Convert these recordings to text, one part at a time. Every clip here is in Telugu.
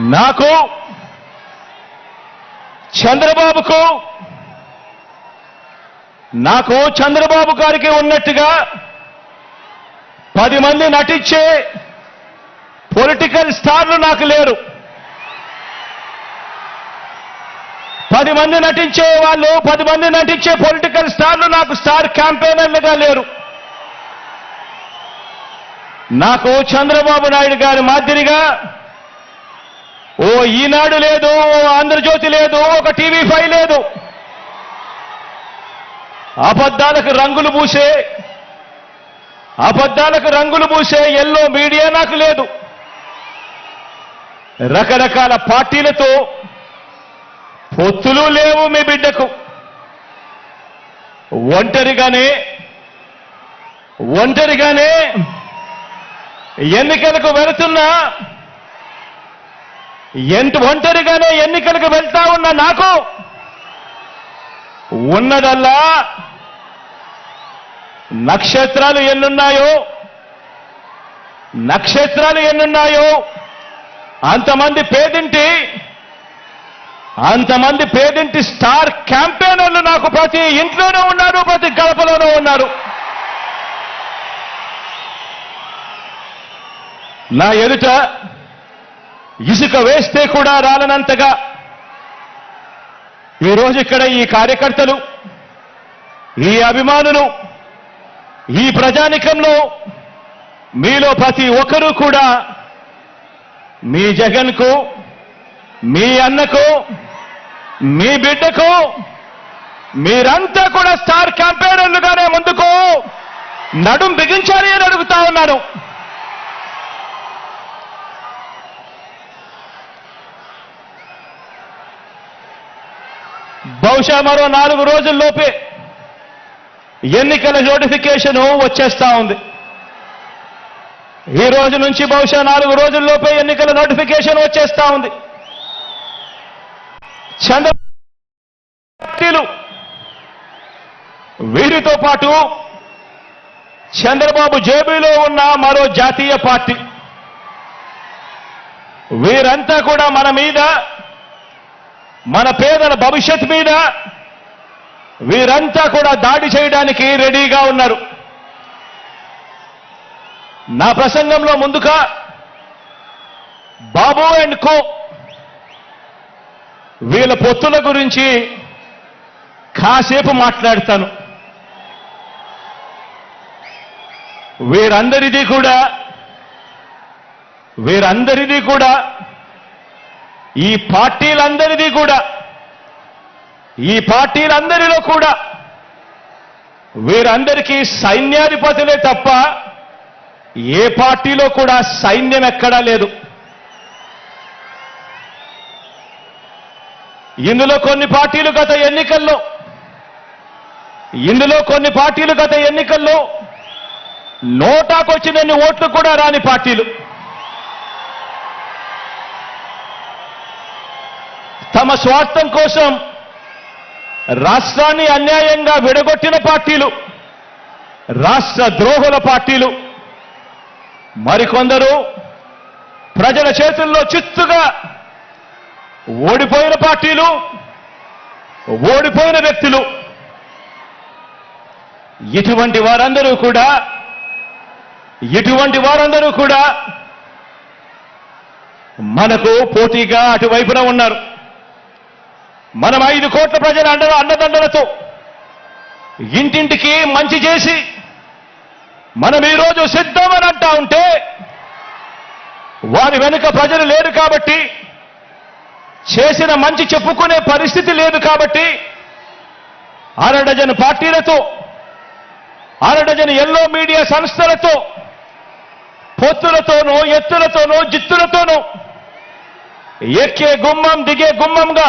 నాకు చంద్రబాబుకు నాకు చంద్రబాబు గారికి ఉన్నట్టుగా పది మంది నటించే పొలిటికల్ స్టార్లు నాకు లేరు. పది మంది నటించే వాళ్ళు పది మంది నటించే పొలిటికల్ స్టార్లు నాకు స్టార్ క్యాంపెయినర్లుగా లేరు. నాకు చంద్రబాబు నాయుడు గారి మాదిరిగా ఓ ఈనాడు లేదు ఓ ఆంధ్రజ్యోతి లేదు ఒక టీవీ ఫైవ్ లేదు. అబద్ధాలకు రంగులు పూసే అబద్ధాలకు రంగులు పూసే ఎల్లో మీడియా నాకు లేదు. రకరకాల పార్టీలతో పొత్తులు లేవు మీ బిడ్డకు. ఒంటరిగానే ఒంటరిగానే ఎన్నికలకు వెళుతున్నా ఎంత ఒంటరిగానే ఎన్నికలకు వెళ్తా ఉన్న నాకు ఉన్నదల్లా నక్షత్రాలు ఎన్నున్నాయో నక్షత్రాలు ఎన్నున్నాయో అంతమంది పేదింటి అంతమంది పేదింటి స్టార్ క్యాంపెయినర్లు నాకు ప్రతి ఇంట్లోనూ ఉన్నారు ప్రతి గడపలోనూ ఉన్నారు. నా ఎదుట ఇసుక వేస్తే కూడా రాలనంతగా. ఈరోజు ఇక్కడ ఈ కార్యకర్తలు ఈ అభిమానులు ఈ ప్రజానికంలో మీలో ప్రతి ఒక్కరూ కూడా మీ జగన్కు మీ అన్నకు మీ బిడ్డకు మీరంతా కూడా స్టార్ క్యాంపెయినర్లుగానే ముందుకు నడుం బిగించాలి అని అడుగుతా ఉన్నాను బహుశా మరో నాలుగు రోజుల్లోపే ఎన్నికల నోటిఫికేషన్ వచ్చేస్తా ఉంది. ఈ రోజు నుంచి బహుశా నాలుగు రోజుల్లోపే ఎన్నికల నోటిఫికేషన్ వచ్చేస్తా ఉంది. చంద్రబాబు పార్టీలు వీరితో పాటు చంద్రబాబు జేబీలో ఉన్న మరో జాతీయ పార్టీ. వీరంతా కూడా మన మీద మన పేదల భవిష్యత్ మీద వీరంతా కూడా దాడి చేయడానికి రెడీగా ఉన్నారు. నా ప్రసంగంలో ముందుగా బాబు అండ్ కో వీళ్ళ పొత్తుల గురించి కాసేపు మాట్లాడతాను. వీరందరిది కూడా వీరందరిది కూడా ఈ పార్టీలందరిది కూడా ఈ పార్టీలందరిలో కూడా వీరందరికీ సైన్యాధిపతులే తప్ప ఏ పార్టీలో కూడా సైన్యం ఎక్కడా లేదు. ఇందులో కొన్ని పార్టీలు గత ఎన్నికల్లో ఇందులో కొన్ని పార్టీలు గత ఎన్నికల్లో నోటాకొచ్చినన్ని ఓట్లు కూడా రాని పార్టీలు. తమ స్వార్థం కోసం రాష్ట్రాన్ని అన్యాయంగా విడగొట్టిన పార్టీలు రాష్ట్ర ద్రోహుల పార్టీలు మరికొందరు ప్రజల చేతుల్లో చిత్తుగా ఓడిపోయిన పార్టీలు ఓడిపోయిన వ్యక్తులు. ఇటువంటి వారందరూ కూడా ఇటువంటి వారందరూ కూడా మనకు పోటీగా అటువైపున ఉన్నారు. మనం ఐదు కోట్ల ప్రజల అండ అండదండలతో ఇంటింటికి మంచి చేసి మనం ఈరోజు సిద్ధమని అంటా ఉంటే వారి వెనుక ప్రజలు లేరు కాబట్టి చేసిన మంచి చెప్పుకునే పరిస్థితి లేదు కాబట్టి అరడజన్ పార్టీలతో అరడజన్ ఎల్లో మీడియా సంస్థలతో పొత్తులతోనూ ఎత్తులతోనూ జిత్తులతోనూ ఎక్కే గుమ్మం దిగే గుమ్మంగా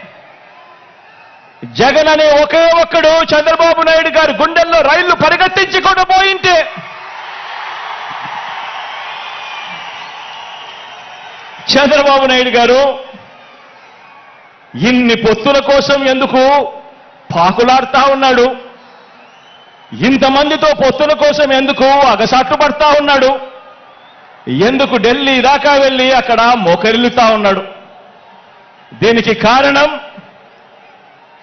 జగన్ అనే ఒకే ఒక్కడు చంద్రబాబు నాయుడు గారు గుండెల్లో రైళ్ళు పరిగెత్తించకుండా పోయింటే. చంద్రబాబు నాయుడు గారు ఇన్ని పొత్తుల కోసం ఎందుకు పాకులాడుతా ఉన్నాడు? ఇంతమందితో పొత్తుల కోసం ఎందుకు అగసాట్లు పడతా ఉన్నాడు? ఎందుకు ఢిల్లీ దాకా వెళ్ళి అక్కడ మోకరిల్లుతా ఉన్నాడు? దీనికి కారణం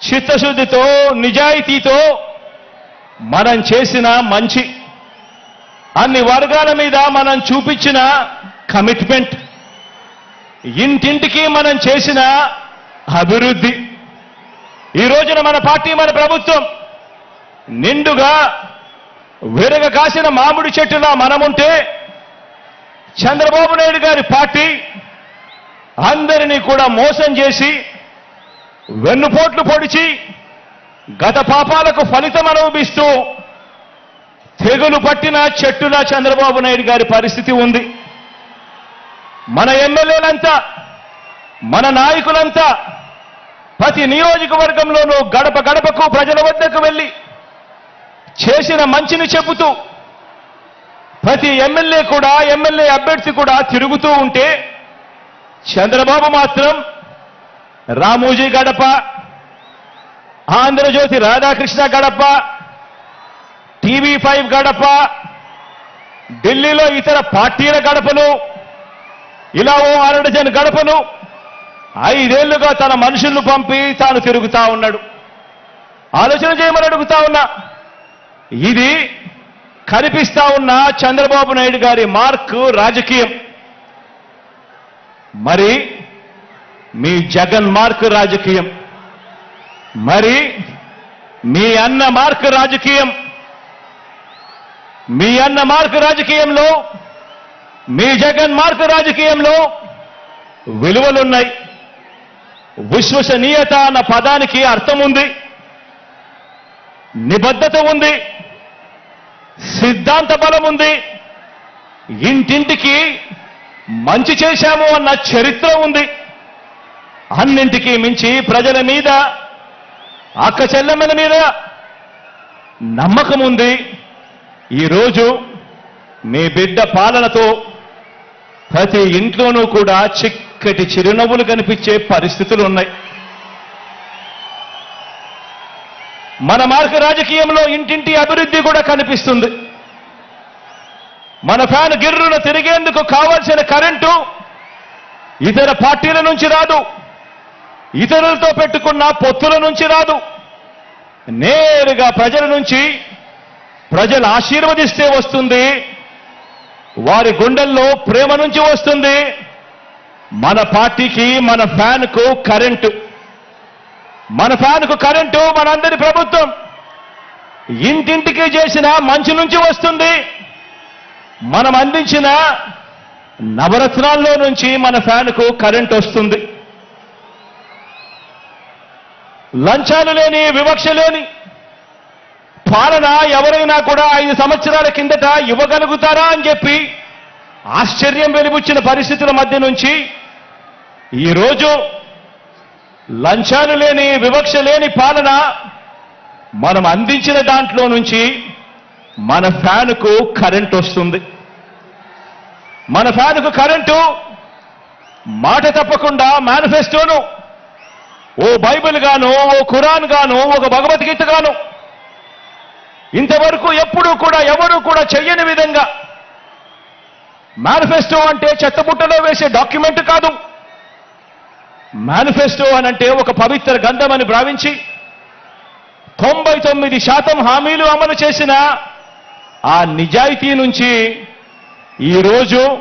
చిత్తశుద్ధితో నిజాయితీతో మనం చేసిన మంచి అన్ని వర్గాల మీద మనం చూపించిన కమిట్మెంట్ ఇంటింటికి మనం చేసిన అభివృద్ధి. ఈ రోజున మన పార్టీ మన ప్రభుత్వం నిండుగా విరగ కాసిన మామిడి చెట్టులా మనముంటే చంద్రబాబు నాయుడు గారి పార్టీ అందరినీ కూడా మోసం చేసి వెన్నుపోట్లు పొడిచి గత పాపాలకు ఫలితం అనుభవిస్తూ తెగులు పట్టిన చెట్టులా చంద్రబాబు నాయుడు గారి పరిస్థితి ఉంది. మన ఎమ్మెల్యేలంతా మన నాయకులంతా ప్రతి నియోజకవర్గంలోనూ గడప గడపకు ప్రజల వద్దకు వెళ్ళి చేసిన మంచిని చెబుతూ ప్రతి ఎమ్మెల్యే కూడా ఎమ్మెల్యే అభ్యర్థి కూడా తిరుగుతూ ఉంటే చంద్రబాబు మాత్రం రామోజీ గడప ఆంధ్రజ్యోతి రాధాకృష్ణ గడప టీవీ ఫైవ్ గడప ఢిల్లీలో ఇతర పార్టీల గడపను ఇలా ఓ అరడజన్ గడపను ఐదేళ్ళుగా తన మనుషులను పంపి తాను తిరుగుతా ఉన్నాడు. ఆలోచన చేయమని అడుగుతా ఉన్నా. ఇది కనిపిస్తా ఉన్న చంద్రబాబు నాయుడు గారి మార్క్ రాజకీయం. మరి మీ జగన్ మార్క్ రాజకీయం. మరి మీ అన్న మార్క్ రాజకీయం. మీ అన్న మార్క్ రాజకీయంలో మీ జగన్ మార్క్ రాజకీయంలో విలువలున్నాయి. విశ్వసనీయత అన్న పదానికి అర్థం ఉంది. నిబద్ధత ఉంది. సిద్ధాంత బలం ఉంది. ఇంటింటికి మంచి చేశాము అన్న చరిత్ర ఉంది. అన్నింటికీ మించి ప్రజల మీద అక్క చెల్లెమ్మల మీద నమ్మకం ఉంది. ఈరోజు మీ బిడ్డ పాలనతో ప్రతి ఇంట్లోనూ కూడా చిక్కటి చిరునవ్వులు కనిపించే పరిస్థితులు ఉన్నాయి. మన మార్గ రాజకీయంలో ఇంటింటి అభివృద్ధి కూడా కనిపిస్తుంది. మన ఫ్యాన్ గిర్రును తిరిగేందుకు కావాల్సిన కరెంటు ఇతర పార్టీల నుంచి రాదు. ఇతరులతో పెట్టుకున్న పొత్తుల నుంచి రాదు. నేరుగా ప్రజల నుంచి ప్రజలు ఆశీర్వదిస్తే వస్తుంది. వారి గుండెల్లో ప్రేమ నుంచి వస్తుంది. మన పార్టీకి మన ఫ్యాన్కు కరెంటు. మన ఫ్యాన్కు కరెంటు మనందరి ప్రభుత్వం. ఇంటింటికి చేసిన మంచి నుంచి వస్తుంది. మనం అందించిన నవరత్నాల్లో నుంచి మన ఫ్యాన్కు కరెంట్ వస్తుంది. లంచాలు లేని వివక్ష లేని పాలన ఎవరైనా కూడా ఐదు సంవత్సరాల కిందట ఇవ్వగలుగుతారా అని చెప్పి ఆశ్చర్యం వెలిబుచ్చిన పరిస్థితుల మధ్య నుంచి ఈరోజు లంచాలు లేని వివక్ష లేని పాలన మనం అందించిన దాంట్లో నుంచి మన ఫ్యాన్కు కరెంట్ వస్తుంది. మన ఫ్యాన్కు కరెంటు మాట తప్పకుండా మేనిఫెస్టోను ఓ బైబిల్ గాను ఓ ఖురాన్ గాను ఒక భగవద్గీత గాను. ఇంతవరకు ఎప్పుడూ కూడా ఎవరూ కూడా చెయ్యని విధంగా మేనిఫెస్టో అంటే చెత్తబుట్టలో వేసే డాక్యుమెంట్ కాదు. మేనిఫెస్టో అనంటే ఒక పవిత్ర గంధం అని భావించి తొంభై తొమ్మిది శాతం హామీలు అమలు చేసిన ఆ నిజాయితీ నుంచి ఈరోజు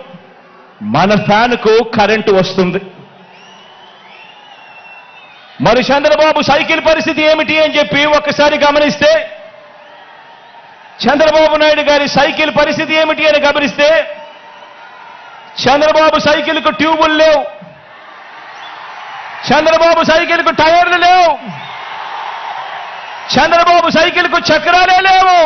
మన ఫ్యాన్కు కరెంటు వస్తుంది. మరి చంద్రబాబు సైకిల్ పరిస్థితి ఏమిటి అని చెప్పి ఒక్కసారి గమనిస్తే చంద్రబాబు నాయుడు గారి సైకిల్ పరిస్థితి ఏమిటి అని గమనిస్తే చంద్రబాబు సైకిల్కు ట్యూబులు లేవు. చంద్రబాబు సైకిల్కు టైర్లు లేవు. చంద్రబాబు సైకిల్కు చక్రాలే లేవు.